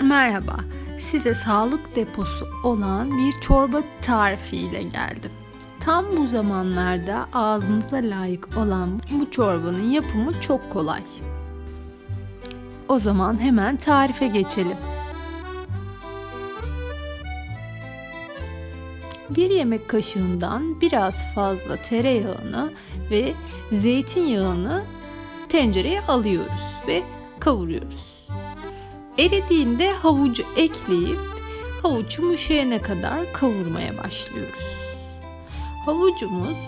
Merhaba, size sağlık deposu olan bir çorba tarifiyle geldim. Tam bu zamanlarda ağzınıza layık olan bu çorbanın yapımı çok kolay. O zaman hemen tarife geçelim. Bir yemek kaşığından biraz fazla tereyağını ve zeytinyağını tencereye alıyoruz ve kavuruyoruz. Eridiğinde havucu ekleyip havuç yumuşayana kadar kavurmaya başlıyoruz. Havucumuz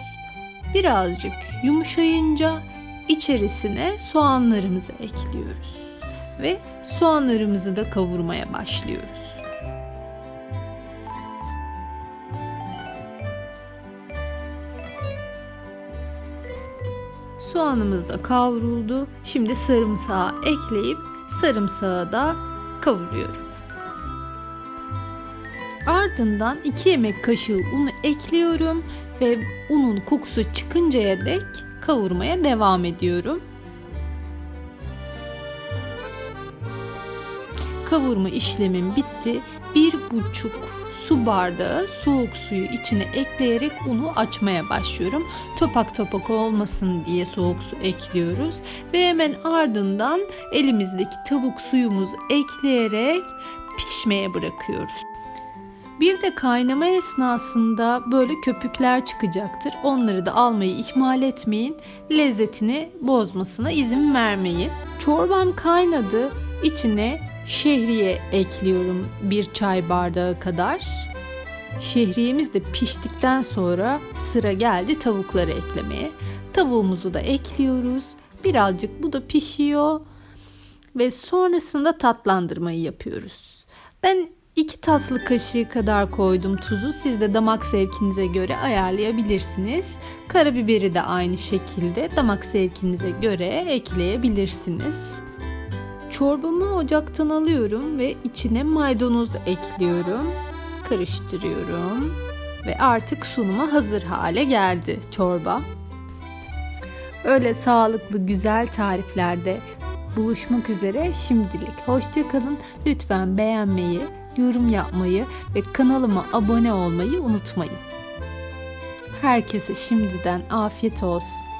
birazcık yumuşayınca içerisine soğanlarımızı ekliyoruz ve soğanlarımızı da kavurmaya başlıyoruz. Soğanımız da kavruldu. Şimdi sarımsağı ekleyip sarımsağı da kavuruyorum. Ardından 2 yemek kaşığı unu ekliyorum ve unun kokusu çıkıncaya dek kavurmaya devam ediyorum. Kavurma işlemim bitti. Bir buçuk su bardağı soğuk suyu içine ekleyerek unu açmaya başlıyorum. Topak topak olmasın diye soğuk su ekliyoruz ve hemen ardından elimizdeki tavuk suyumuzu ekleyerek pişmeye bırakıyoruz. Bir de kaynama esnasında böyle köpükler çıkacaktır. Onları da almayı ihmal etmeyin. Lezzetini bozmasına izin vermeyin. Çorbam kaynadı. İçine şehriye ekliyorum bir çay bardağı kadar. Şehriyemiz de piştikten sonra sıra geldi tavukları eklemeye. Tavuğumuzu da ekliyoruz. Birazcık bu da pişiyor ve sonrasında tatlandırmayı yapıyoruz. Ben 2 tatlı kaşığı kadar koydum tuzu. Siz de damak zevkinize göre ayarlayabilirsiniz. Karabiberi de aynı şekilde damak zevkinize göre ekleyebilirsiniz. Çorbamı ocaktan alıyorum ve içine maydanoz ekliyorum. Karıştırıyorum ve artık sunuma hazır hale geldi çorba. Öyle sağlıklı güzel tariflerde buluşmak üzere şimdilik. Hoşçakalın. Lütfen beğenmeyi, yorum yapmayı ve kanalıma abone olmayı unutmayın. Herkese şimdiden afiyet olsun.